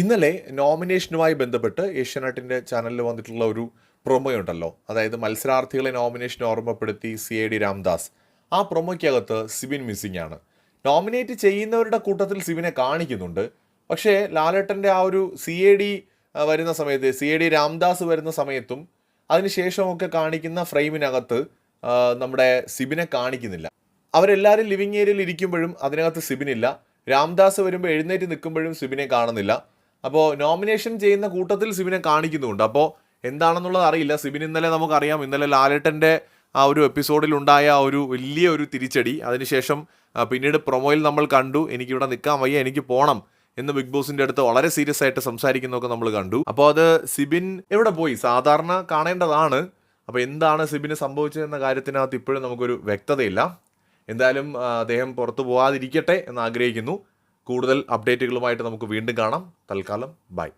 ഇന്നലെ നോമിനേഷനുമായി ബന്ധപ്പെട്ട് ഏഷ്യാനെറ്റിന്റെ ചാനലിൽ വന്നിട്ടുള്ള ഒരു പ്രൊമോ ഉണ്ടല്ലോ അതായത് മത്സരാർത്ഥികളെ നോമിനേഷൻ ഓർമ്മപ്പെടുത്തി സി എ ഡി രാംദാസ്. ആ പ്രൊമോയ്ക്കകത്ത് സിബിൻ മിസ്സിംഗ് ആണ്. നോമിനേറ്റ് ചെയ്യുന്നവരുടെ കൂട്ടത്തിൽ സിബിനെ കാണിക്കുന്നുണ്ട്. പക്ഷേ ലാലേട്ടന്റെ ആ ഒരു സി എ ഡി വരുന്ന സമയത്ത് സി എ ഡി രാംദാസ് വരുന്ന സമയത്തും അതിനുശേഷമൊക്കെ കാണിക്കുന്ന ഫ്രെയിമിനകത്ത് നമ്മുടെ സിബിനെ കാണിക്കുന്നില്ല. അവരെല്ലാവരും ലിവിങ് ഏരിയയിൽ ഇരിക്കുമ്പോഴും അതിനകത്ത് സിബിനില്ല. രാംദാസ് വരുമ്പോൾ എഴുന്നേറ്റ് നിൽക്കുമ്പോഴും സിബിനെ കാണുന്നില്ല. അപ്പോൾ നോമിനേഷൻ ചെയ്യുന്ന കൂട്ടത്തിൽ സിബിനെ കാണിക്കുന്നുണ്ട്. അപ്പോൾ എന്താണെന്നുള്ളത് അറിയില്ല. സിബിൻ ഇന്നലെ നമുക്കറിയാം. ഇന്നലെ ലാലേട്ടന്റെ ആ ഒരു ആ ഒരു വലിയ ഒരു തിരിച്ചടി. അതിനുശേഷം പിന്നീട് പ്രൊമോയിൽ നമ്മൾ കണ്ടു. എനിക്കിവിടെ നിൽക്കാൻ വയ്യ. എനിക്ക് പോകണം എന്ന് ബിഗ് ബോസിന്റെ അടുത്ത് വളരെ സീരിയസ് ആയിട്ട് സംസാരിക്കുന്നതൊക്കെ നമ്മൾ കണ്ടു. അപ്പോൾ അത് സിബിൻ എവിടെ പോയി? സാധാരണ കാണേണ്ടതാണ്. അപ്പോൾ എന്താണ് സിബിന് സംഭവിച്ചതെന്ന കാര്യത്തിനകത്ത് ഇപ്പോഴും നമുക്കൊരു വ്യക്തതയില്ല. എന്തായാലും അദ്ദേഹം പുറത്തു പോകാതിരിക്കട്ടെ എന്ന് ആഗ്രഹിക്കുന്നു. കൂടുതൽ അപ്ഡേറ്റുകളുമായിട്ട് നമുക്ക് വീണ്ടും കാണാം. തൽക്കാലം ബൈ